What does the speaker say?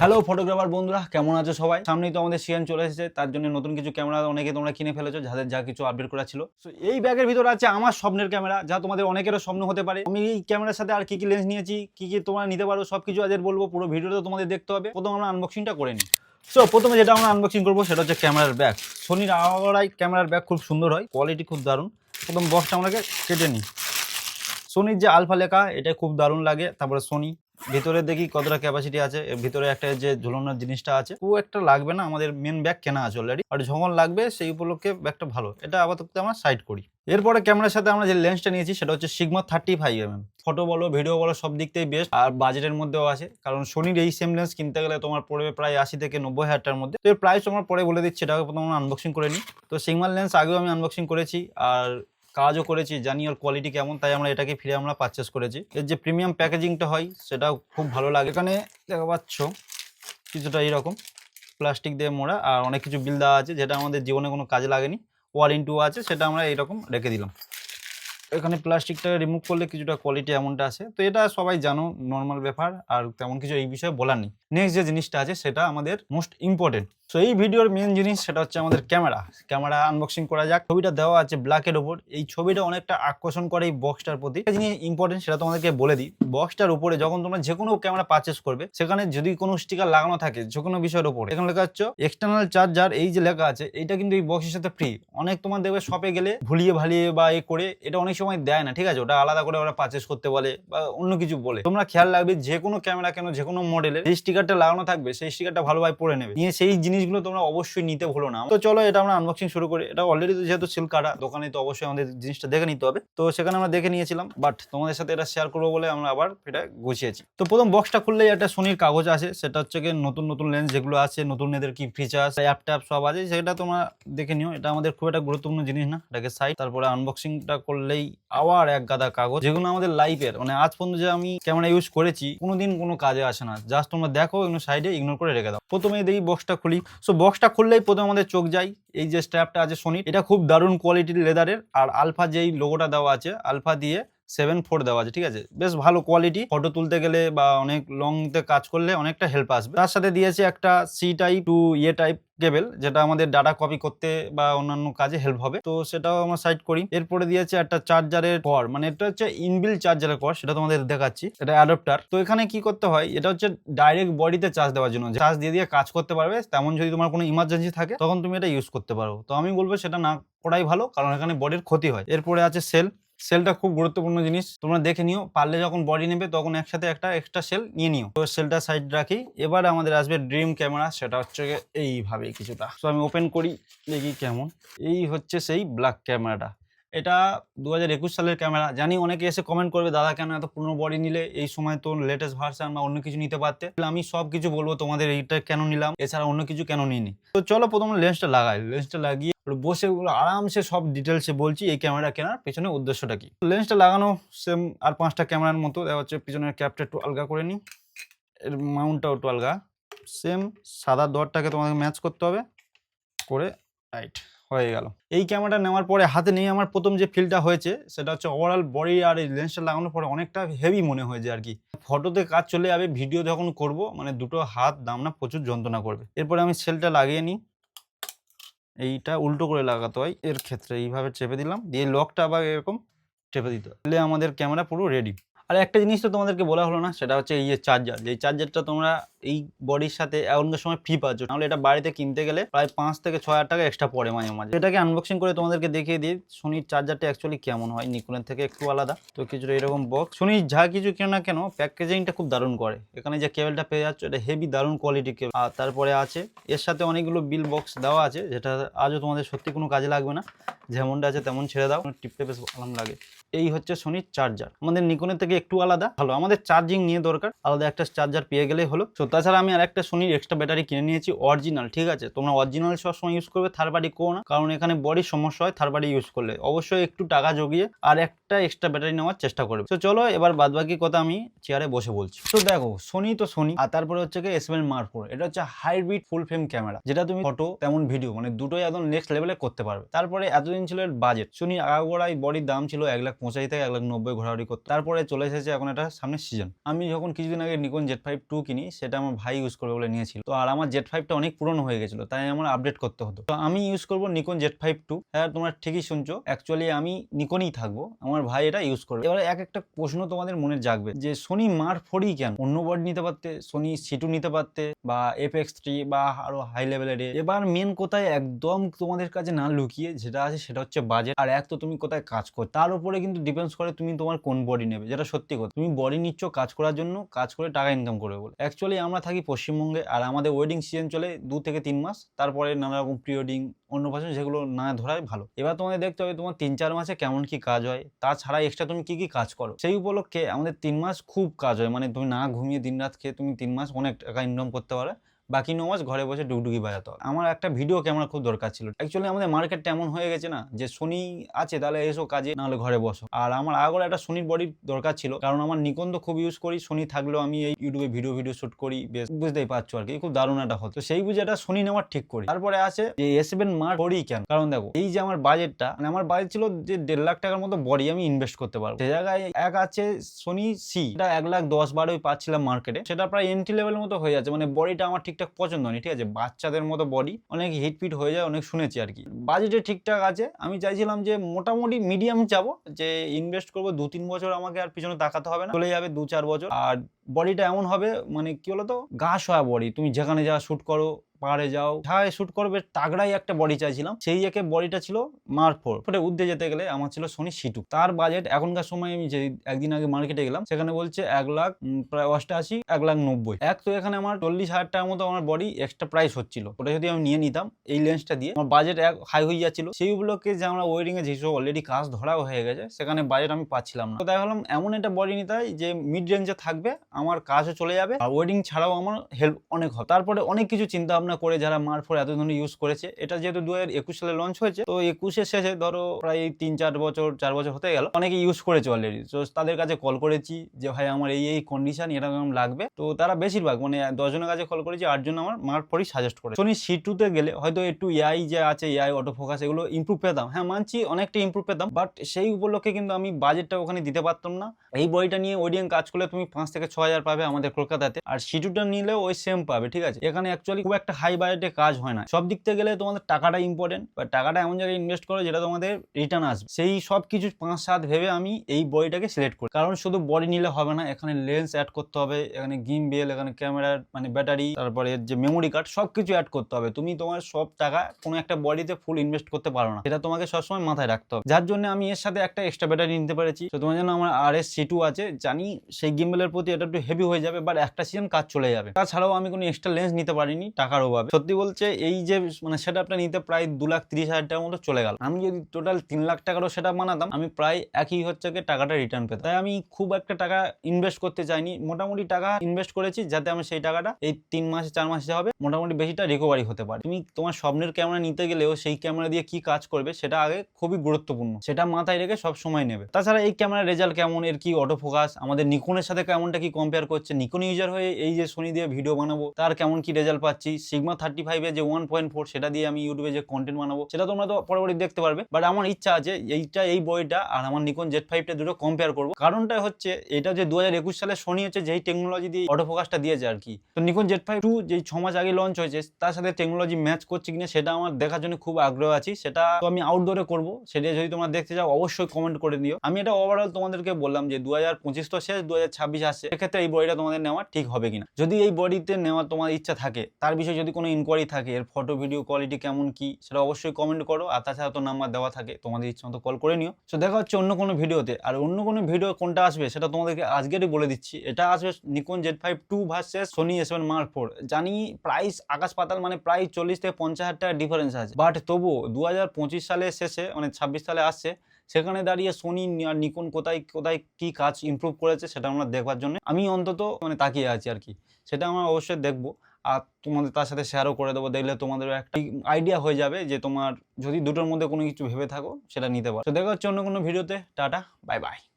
Hello photographer বন্ধুরা কেমন আছো সবাই? সামনেই তো আমাদের সিএন চলে এসেছে তার জন্য নতুন কিছু ক্যামেরা অনেকে তোমরা কিনে ফেলেছো যাদের যা কিছু আপডেট করা ছিল। So, এই ব্যাগের ভিতরে আছে আমার স্বপ্নের ক্যামেরা যা তোমাদের অনেকেরও স্বপ্ন হতে পারে। আমি এই ক্যামেরার সাথে আর কি কি লেন্স নিয়েছি কি কি তোমরা নিতে পারো সব কিছু আজের বলব পুরো ভিডিওটা তোমাদের দেখতে হবে। প্রথম আমরা আনবক্সিংটা করে নিই। সো প্রথমে যেটা আমরা আনবক্সিং করব সেটা হচ্ছে ক্যামেরার ব্যাগ সোনির আওয়ারাই ক্যামেরার ব্যাগ খুব সুন্দর হয় কোয়ালিটি খুব দারুণ। প্রথম বক্সটা আমাকে কেটে নিই। সোনির যে আলফা লেখা এটা খুব দারুণ লাগে। তারপরে সোনি ভিতরে দেখি কতটা ক্যাপাসিটি আছে, এর ভিতরে একটা যে ঝুলানোর জিনিসটা আছে খুব একটা লাগবে না, আমাদের মেন ব্যাগ কেনা আছে অলরেডি আর যখন লাগবে সেই উপলক্ষে ব্যাগটা ভালো। এটা আপাতত আমরা সাইড করি। এরপরে ক্যামেরার সাথে আমরা যে লেন্সটা নিয়েছি, সেটা হচ্ছে Sigma thirty five M M photo বলো ভিডিও বলো, সব দিক থেকে বেস্ট আর বাজেটের মধ্যেও আছে। কারণ সোনির এই সেম লেন্স কিনতে গেলে তোমার পড়বে প্রায় আশি থেকে নব্বই হাজার মধ্যে। তো এর প্রাইস তোমার পরে বলে দিচ্ছি এটাকে প্রথম আমরা আনবক্সিং করে নিই। তো সিগমার লেন্স আগেও আমি আনবক্সিং করেছি, আর কাজও করেছি, জানি ওর কোয়ালিটি কেমন, তাই আমরা এটাকে ফিরে আমরা পারচেস করেছি। এর যে প্রিমিয়াম প্যাকেজিংটা হয়, সেটাও খুব ভালো লাগে। এখানে দেখা পাচ্ছ, কিছুটা এইরকম প্লাস্টিক দিয়ে মোড়া, আর অনেক কিছু বিল দেওয়া আছে, যেটা আমাদের জীবনে কোনো কাজে লাগেনি। ওয়ারেন্টিও আছে, সেটা আমরা এইরকম রেখে দিলাম। এখানে প্লাস্টিকটা রিমুভ করলে কিছুটা কোয়ালিটি এমনটা আছে। তো এটা সবাই জানো নর্মাল ব্যাপার, আর তেমন কিছু এই বিষয়ে বলার নেই। নেক্সট যে জিনিসটা আছে, সেটা আমাদের মোস্ট ইম্পর্টেন্ট সো এই ভিডিওর মেন জিনিস সেটা হচ্ছে আমাদের ক্যামেরা ক্যামেরা আনবক্সিং করা যাক। ছবিটা দেওয়া আছে ব্ল্যাকের ওপর এই ছবিটা অনেকটা আকর্ষণ করে এই বক্সটার প্রতি। একটা জিনিস ইম্পর্টেন্ট সেটা তোমাদেরকে বলে দিই। বক্সটার উপরে যখন তোমরা যে কোনো ক্যামেরা পারচেস করবে, সেখানে যদি কোনো স্টিকার লাগানো থাকে যে কোনো বিষয়ের উপরে। এখানে লেখা হচ্ছে এক্সটার্নাল চার্জার এই যে লেখা আছে এটা কিন্তু এই বক্সের সাথে ফ্রি অনেক তোমার দেখবে শপে গেলে ভুলিয়ে ভালিয়ে বা এ করে, এটা অনেক সময় দেয় না, ঠিক আছে? ওটা আলাদা করে ওরা পারচেস করতে বলে বা অন্য কিছু বলে। তোমরা খেয়াল রাখবে যে কোনো ক্যামেরা কেন যে কোনো মডেলের যে স্টিকারটা লাগানো থাকবে, সেই স্টিকারটা ভালোভাবে পরে নেবে। নিয়ে সেই জিনিসগুলো তোমরা অবশ্যই নিতে ভুলো না। তো চলো এটা আমরা আনবক্সিং শুরু করি। এটা অলরেডি যেহেতু সিল কাটা, দোকানে তো অবশ্যই আমাদের জিনিসটা দেখে নিতে হবে। তো সেখানে আমরা দেখে নিয়েছিলাম বাট তোমাদের সাথে এটা শেয়ার করব বলে আমরা আবার এটা গুছিয়েছি। তো প্রথম বক্সটা খুললেই একটা সোনির কাগজ আছে, সেটা হচ্ছে কি নতুন নতুন লেন্স যেগুলো আছে, নতুন এদের কি ফিচার্স অ্যাপ ট্যাপ সব আছে, সেটা তোমরা দেখে নিও। এটা আমাদের খুব একটা গুরুত্বপূর্ণ জিনিস না, এটাকে সাইড তারপরে আনবক্সিংটা করলেই আবার এক গাদা কাগজ। যেগুলো আমাদের লাইফের মানে আজ পর্যন্ত যে আমি ক্যামেরা ইউজ করেছি, কোনোদিন কোনো কাজে আসে না। জাস্ট তোমরা দেখো, এগুলো সাইডে ইগনোর করে রেখে দাও। প্রথমে দেখি বক্সটা খুলি। সো বক্সটা খুললেই প্রথমে আমাদের চোখ যায়। এই যে স্ট্র্যাপটা আছে সোনির এটা খুব দারুণ কোয়ালিটির লেদারের আর আলফা যেই লোগোটা দেওয়া আছে আলফা দিয়ে সেভেন ফোর দেওয়া আছে, ঠিক আছে? বেশ ভালো কোয়ালিটি ফটো তুলতে গেলে বা অনেক লং তে কাজ করলে অনেকটা হেল্প আসবে। তার সাথে দিয়েছে একটা সি টাইপ টু ইয়ে টাইপ কেবল যেটা আমাদের ডাটা কপি করতে বা অন্যান্য কাজে হেল্প হবে। তো সেটাও আমরা সাইড করি। এরপরে দিয়েছে একটা চার্জারের কর মানে এটা হচ্ছে ইনবিল চার্জারের কর সেটা তোমাদের দেখাচ্ছি। এটা অ্যাডাপ্টার তো এখানে কি করতে হয়, এটা হচ্ছে ডাইরেক্ট বডিতে চার্জ দেওয়ার জন্য। চার্জ দিয়ে দিয়ে কাজ করতে পারবে, তেমন যদি তোমার কোনো ইমার্জেন্সি থাকে, তখন তুমি এটা ইউজ করতে পারো। তো আমি বলব সেটা না করাই ভালো, কারণ এখানে বডির ক্ষতি হয়। এরপরে আছে সেল সেলটা খুব গুরুত্বপূর্ণ জিনিস। তোমরা দেখে নিও, পারলে যখন বডি নেবে তখন একসাথে একটা এক্সট্রা সেল নিয়ে নিও। তো সেলটা সাইড রাখি। এবার আমাদের আসবে ড্রিম ক্যামেরা সেটা হচ্ছে এইভাবে কিছুটা। তো আমি ওপেন করি, দেখি কেমন। এই হচ্ছে সেই ব্ল্যাক ক্যামেরাটা এটা দু হাজার একুশ সালের ক্যামেরা জানি অনেকে এসে কমেন্ট করবে, দাদা, কেন এত পুরনো বডি নিলে? এই সময় তো লেটেস্ট ভার্সন বা অন্য কিছু নিতে পারতে। আমি সব কিছু বলব তোমাদের, এইটা কেন নিলাম? এছাড়া অন্য কিছু কেন নিইনি? তো চলো প্রথমে লেন্সটা লাগাই। লেন্সটা লাগিয়ে বসে ওগুলো আরামসে সব ডিটেলসে বলছি, এই ক্যামেরা কেনার পেছনে উদ্দেশ্যটা কি? লেন্সটা লাগানো সেম আর পাঁচটা ক্যামেরার মতো। দেখা হচ্ছে পিছনের ক্যাপটা একটু আলগা করে নিই। এর মাউন্টটাও একটু আলগা। সেম সাদা দরটাকে তোমাকে ম্যাচ করতে হবে। করে রাইট হয়ে গেল। এই ক্যামেরাটা নেওয়ার পরে হাতে নিয়ে আমার প্রথম যে ফিলটা হয়েছে, সেটা হচ্ছে ওভারঅল বডি আর এই লেন্সটা লাগানোর পরে অনেকটা হেভি মনে হয়েছে আর কি। ফটোতে কাজ চলে যাবে ভিডিও যখন করব মানে দুটো হাত দাম না, প্রচুর যন্ত্রণা করবে। এরপরে আমি সেলটা লাগিয়ে নিই। এইটা উল্টো করে লাগাতে হয় এর ক্ষেত্রে। এইভাবে চেপে দিলাম, দিয়ে লকটা আবার এরকম চেপে দিতে হয়। আমাদের ক্যামেরা পুরো রেডি আর একটা জিনিস তো তোমাদেরকে বলা হলো না, সেটা হচ্ছে এই যে চার্জার যে চার্জারটা তোমরা এই বডির সাথে এখনকার সময় ফ্রি পাচ্ছ, নাহলে এটা বাড়িতে কিনতে গেলে প্রায় পাঁচ থেকে ছয় হাজার টাকা এক্সট্রা পড়ে মাঝে মাঝে। এটাকে আনবক্সিং করে তোমাদেরকে দেখিয়ে দিই সোনির চার্জারটা অ্যাকচুয়ালি কেমন হয় নিকনের থেকে একটু আলাদা। তো কিছুটা এরকম বক্স সোনি যা কিছু কেন না কেন প্যাকেজিংটা খুব দারুণ করে। এখানে যে কেবলটা পেয়ে যাচ্ছ, এটা হেভি দারুণ কোয়ালিটি কেবল আর তারপরে আছে, এর সাথে অনেকগুলো বিল বক্স দেওয়া আছে, যেটা আজও তোমাদের সত্যি কোনো কাজে লাগবে না। যেমনটা আছে তেমন ছেড়ে দাও টিপতে বেশ আরাম লাগে। এই হচ্ছে সোনির চার্জার আমাদের নিকনের থেকে একটু আলাদা। ভালো, আমাদের চার্জিং নিয়ে দরকার। আলাদা একটা চার্জার পেয়ে গেলেই হলো। তো তাছাড়া আমি আর একটা সোনির এক্সট্রা ব্যাটারি কিনে নিয়েছি অরিজিনাল ঠিক আছে? তোমরা অরিজিনাল সবসময় ইউজ করবে থার্ড পার্টি করো না। কারণ এখানে বডির সমস্যা হয় থার্ড পার্টি ইউজ করলে। অবশ্যই একটু টাকা জগিয়ে আর একটা এক্সট্রা ব্যাটারি নেওয়ার চেষ্টা করবে। তো চলো এবার বাদ বাকি কথা আমি চেয়ারে বসে বলছি। তো দেখো সোনি তো সোনি আর তারপরে হচ্ছে কি এস এম মার ফোর এটা হচ্ছে হাইব্রিড ফুল ফ্রেম ক্যামেরা যেটা তুমি ফটো তেমন ভিডিও মানে দুটোই একদম নেক্সট লেভেলে করতে পারবে। তারপরে এতদিন ছিল এর বাজেট সোনি আগাগোড়াই বডির দাম ছিল এক লাখ পঁচাশি থেকে এক লাখ নব্বই ঘোরাঘুরি করতে। তারপরে চলে এসেছে এখন এটা সামনের সিজন আমি যখন কিছুদিন আগে নিকন জেড ফাইভ টু কিনি, সেটা আমার ভাই ইউজ করবে বলে নিয়েছিল। তো আর আমার জেড ফাইভটা অনেক পুরনো হয়ে গেছিল, তাই আমার আপডেট করতে হতো। তো আমি ইউজ করব নিকন জেড ফাইভ টু হ্যাঁ তোমরা ঠিকই শুনছো। অ্যাকচুয়ালি আমি নিকনই থাকব। আমার ভাই এটা ইউজ করবে। এবারে এক একটা প্রশ্ন তোমাদের মনে জাগবে যে সোনি মার ফোরই কেন? অন্য বডি নিতে পারতে সোনি সিটু নিতে পারতে, বা এফ এক্স থ্রি বা আরও হাই লেভেলের এবার মেন কোথায় একদম তোমাদের কাছে না লুকিয়ে যেটা আছে সেটা হচ্ছে বাজেট আর এক তো তুমি কোথায় কাজ কর তার উপরে কিন্তু ডিপেন্ডস করে তুমি তোমার কোন বডি নেবে। যেটা সত্যি কথা। তুমি বডি নিচ্ছ কাজ করার জন্য, কাজ করে টাকা ইনকাম করবে বলে। অ্যাকচুয়ালি আমরা থাকি পশ্চিমবঙ্গে আর আমাদের ওয়েডিং সিজন চলে দু থেকে তিন মাস। তারপরে নানা রকম প্রি ওয়েডিং অন্য পাশে যেগুলো না ধরাই ভালো। এবার তোমাদের দেখতে হবে তোমার তিন চার মাসে কেমন কি কাজ হয়। তাছাড়া এক্সট্রা তুমি কি কি কাজ করো? সেই উপলক্ষে আমাদের তিন মাস খুব কাজ হয়। মানে তুমি না ঘুমিয়ে দিন রাত খেয়ে তুমি তিন মাস অনেক টাকা ইনকাম করতে পারো। বাকি ন মাস ঘরে বসে ডুগডুগি বাজাতে হবে। আমার একটা ভিডিও ক্যামেরা খুব দরকার ছিল। অ্যাকচুয়ালি আমাদের মার্কেটটা এমন হয়ে গেছে না যে সোনি আছে, তাহলে এসো কাজে, নাহলে ঘরে বসো। আর আমার আগরে একটা সোনির বডির দরকার ছিল, কারণ আমার নিকন তো খুব ইউজ করি সোনি থাকলেও আমি এই ইউটিউবে ভিডিও ভিডিও শুট করি, বেশ, বুঝতেই পারছ আর কি। খুব দারুণ একটা হতো। সেই বুঝে একটা সোনি নেওয়ার ঠিক করি। তারপরে আছে যে এস সেভেন মার বডি কেন? কারণ দেখো, এই যে আমার বাজেটটা মানে আমার বাজেট ছিল যে দেড় লাখ টাকার মতো বডি আমি ইনভেস্ট করতে পারব। সে জায়গায় এক আছে সোনি সি এটা এক লাখ দশ বারোই পাচ্ছিলাম মার্কেটে সেটা প্রায় এন্ট্রি লেভেলের মতো হয়ে যাচ্ছে মানে বডিটা আমার ঠিকঠাক পছন্দ নেই ঠিক আছে? বাচ্চাদের মতো বডি অনেক হিটফিট হয়ে যায়, অনেক শুনেছি আর কি। বাজেটে ঠিকঠাক আছে। আমি চাইছিলাম যে মোটামুটি মিডিয়াম যাব যে ইনভেস্ট করব দু তিন বছর আমাকে আর পিছনে তাকাতে হবে না। চলে যাবে দু চার বছর। আর বডিটা এমন হবে মানে কি বলতো? গা শোয়া বডি তুমি যেখানে যা শ্যুট করো পাহাড়ে যাও। যাই শুট করবে তাগড়াই একটা বডি চাইছিলাম। সেই একে বডিটা ছিল মার্ক ফোর। ফোরে উদ্দে যেতে গেলে আমার ছিল সোনি সিটু তার বাজেট এখনকার সময় আমি যে একদিন আগে মার্কেটে গেলাম, সেখানে বলছে এক লাখ প্রায় অষ্টাশি, এক লাখ নব্বই। এক তো এখানে আমার চল্লিশ হাজার টাকার মতো আমার বডি এক্সট্রা প্রাইস হচ্ছিল। ওটা যদি আমি নিয়ে নিতাম, এই লেন্সটা দিয়ে আমার বাজেট এক হাই হয়ে যাচ্ছিল। সেই সেইগুলোকে যে আমরা ওয়েডিং এ যেসব অলরেডি কাজ ধরাও হয়ে গেছে, সেখানে বাজেট আমি পাচ্ছিলাম না। তো ভাবলাম এমন একটা বডি নিতে যে মিড রেঞ্জে থাকবে, আমার কাজও চলে যাবে। আর ওয়েডিং ছাড়াও আমার হেল্প অনেক হবে। তারপরে অনেক কিছু চিন্তা ভাবনা করে যারা মার ফোর এত ধরনের ইউজ করেছে, এটা যেহেতু দু হাজার একুশ সালে লঞ্চ হয়েছে, তো একুশের শেষে ধরো প্রায় তিন চার বছর চার বছর হতে গেল, অনেকে ইউজ করেছে অলরেডি তো তাদের কাছে কল করেছি যে, ভাই, আমার এই এই কন্ডিশন এরকম লাগবে? তো তারা বেশিরভাগ মানে দশজনের কাছে কল করেছি, আটজন আমার মার ফোরই সাজেস্ট করে সোনি সি টুতে গেলে হয়তো একটু এআই যে আছে এআই অটো ফোকাস এগুলো ইম্প্রুভ পেতাম। হ্যাঁ মানছি অনেকটা ইম্প্রুভ পেতাম বাট সেই উপলক্ষে কিন্তু আমি বাজেটটা ওখানে দিতে পারতাম না। এই বইটা নিয়ে ওয়েডিং কাজ করলে তুমি পাঁচ থেকে ছ হাজার পাবে আমাদের কলকাতাতে, আর সিটুটা নিলেও ওই সেম পাবে, ঠিক আছে? এখানে অ্যাকচুয়ালি খুব একটা হাই বাজেটে কাজ হয় না। সব দিক থেকে গেলে তোমাদের টাকাটা ইম্পর্টেন্ট বা টাকাটা এমন জায়গায় ইনভেস্ট করো যেটা তোমাদের রিটার্ন আসবে। সেই সব কিছু পাঁচ সাত ভেবে আমি এই বইটাকে সিলেক্ট করি। কারণ শুধু বডি নিলে হবে না, এখানে লেন্স অ্যাড করতে হবে, এখানে গিম বেল এখানে ক্যামেরার মানে ব্যাটারি তারপরে যে মেমোরি কার্ড সব কিছু অ্যাড করতে হবে। তুমি তোমার সব টাকা কোনো একটা বডিতে ফুল ইনভেস্ট করতে পারো না। এটা তোমাকে সবসময় মাথায় রাখতে হবে। যার জন্য আমি এর সাথে একটা এক্সট্রা ব্যাটারি নিতে পেরেছি। তো তোমার জন্য আমার আর এস সি টু আছে। জানি সেই গিম্বেলের প্রতি এটা একটু হেভি হয়ে যাবে বাট একটা সিজন কাজ চলে যাবে। তাছাড়াও আমি কোনো এক্সট্রা লেন্স নিতে পারিনি, টাকার অভাবে সত্যি বলছে এই যে মানে সেটআপটা নিতে প্রায় দু লাখ তিরিশ হাজার টাকার মতো চলে গেল। আমি যদি টোটাল তিন লাখ টাকারও সেটা বানাতাম, আমি প্রায় একই হচ্ছে গিয়ে টাকাটা রিটার্ন পেতাম। তাই আমি খুব একটা টাকা ইনভেস্ট করতে চাইনি। মোটামুটি টাকা ইনভেস্ট করেছি যাতে আমি সেই টাকাটা এই তিন মাসে, চার মাসে হবে মোটামুটি বেশিটা রিকভারি হতে পারে। তুমি তোমার স্বপ্নের ক্যামেরা নিতে গেলেও সেই ক্যামেরা দিয়ে কি কাজ করবে সেটা আগে খুবই গুরুত্বপূর্ণ। সেটা মাথায় রেখে সব সময় নেবে। তাছাড়া এই ক্যামেরার রেজাল্ট কেমন? এর কি অটো ফোকাস আমাদের নিকনের সাথে কেমনটা কি কম্পেয়ার করছে? নিকন ইউজার হয়ে এই যে সোনি দিয়ে ভিডিও বানাবো, তার কেমন কি রেজাল্ট পাচ্ছি? সিগমা থার্টি ফাইভের যে ওয়ান পয়েন্ট ফোর সেটা দিয়ে আমি ইউটিউবে যে কন্টেন্ট বানাবো, সেটা তোমরা তো পরবর্তী দেখতে পারবে। বাট আমার ইচ্ছা আছে এইটা, এই বইটা আর আমার নিকন জেড ফাইভটা দুটো কম্পেয়ার করব। কারণটা হচ্ছে এটা যে দু হাজার একুশ সালে সোনি হচ্ছে যেই টেকনোলজি দিয়ে অটো ফোকাসটা দিয়েছে আর কি। তো নিকন জেড ফাইভ টু যেই ছ মাস আগে লঞ্চ হয়েছে, তার সাথে টেকনোলজি ম্যাচ করছে কিনা সেটা আমার দেখার জন্য খুব আগ্রহ আছি। সেটা তো আমি আউটডোরে করব। সেটা যদি তোমরা দেখতে চাও, অবশ্যই কমেন্ট করে দিও। আমি এটা ওভারঅল তোমাদেরকে বললাম যে দু হাজার পঁচিশ তো শেষ দু হাজার ছাব্বিশ আসছে। সেক্ষেত্রে এই বইটা তোমাদের নেওয়া ঠিক হবে কিনা। যদি এই বডিতে নেওয়ার তোমার ইচ্ছা থাকে, তার বিষয়ে যদি কোনো ইনকোয়ারি থাকে, এর ফটো ভিডিও কোয়ালিটি কেমন, কি, সেটা অবশ্যই কমেন্ট করো। আর তাছাড়া তো নাম্বার দেওয়া থাকে, তোমাদের ইচ্ছা মতো কল করে নিও। তো দেখা হচ্ছে অন্য কোনো ভিডিওতে আর অন্য কোনো ভিডিও কোনটা আসবে, সেটা তোমাদেরকে আজকেরই বলে দিচ্ছি। এটা আসবে Nikon Z five two versus Sony S seven mark four জানি প্রাইস আকাশ পাতাল মানে প্রায় চল্লিশ থেকে পঞ্চাশ হাজার টাকা ডিফারেন্স আছে। বাট তবুও দু হাজার পঁচিশ সালের শেষে মানে ছাব্বিশ সালে আসছে। সেখানে দাঁড়িয়ে সোনি আর নিকন কোথায় কোথায় কি কাজ ইমপ্রুভ করেছে, সেটা আমরা দেখবার জন্য আমি অন্তত মানে তাকিয়ে আছি আর কি। সেটা আমরা অবশ্যই দেখব। আর তোমাদের তার সাথে শেয়ারও করে দেবো। দেখলে তোমাদেরও একটা আইডিয়া হয়ে যাবে যে তোমার যদি দুটোর মধ্যে কোনো কিছু ভেবে থাকো, সেটা নিতে পারো। তো দেখা হচ্ছে অন্য কোনো ভিডিওতে টাটা বাই বাই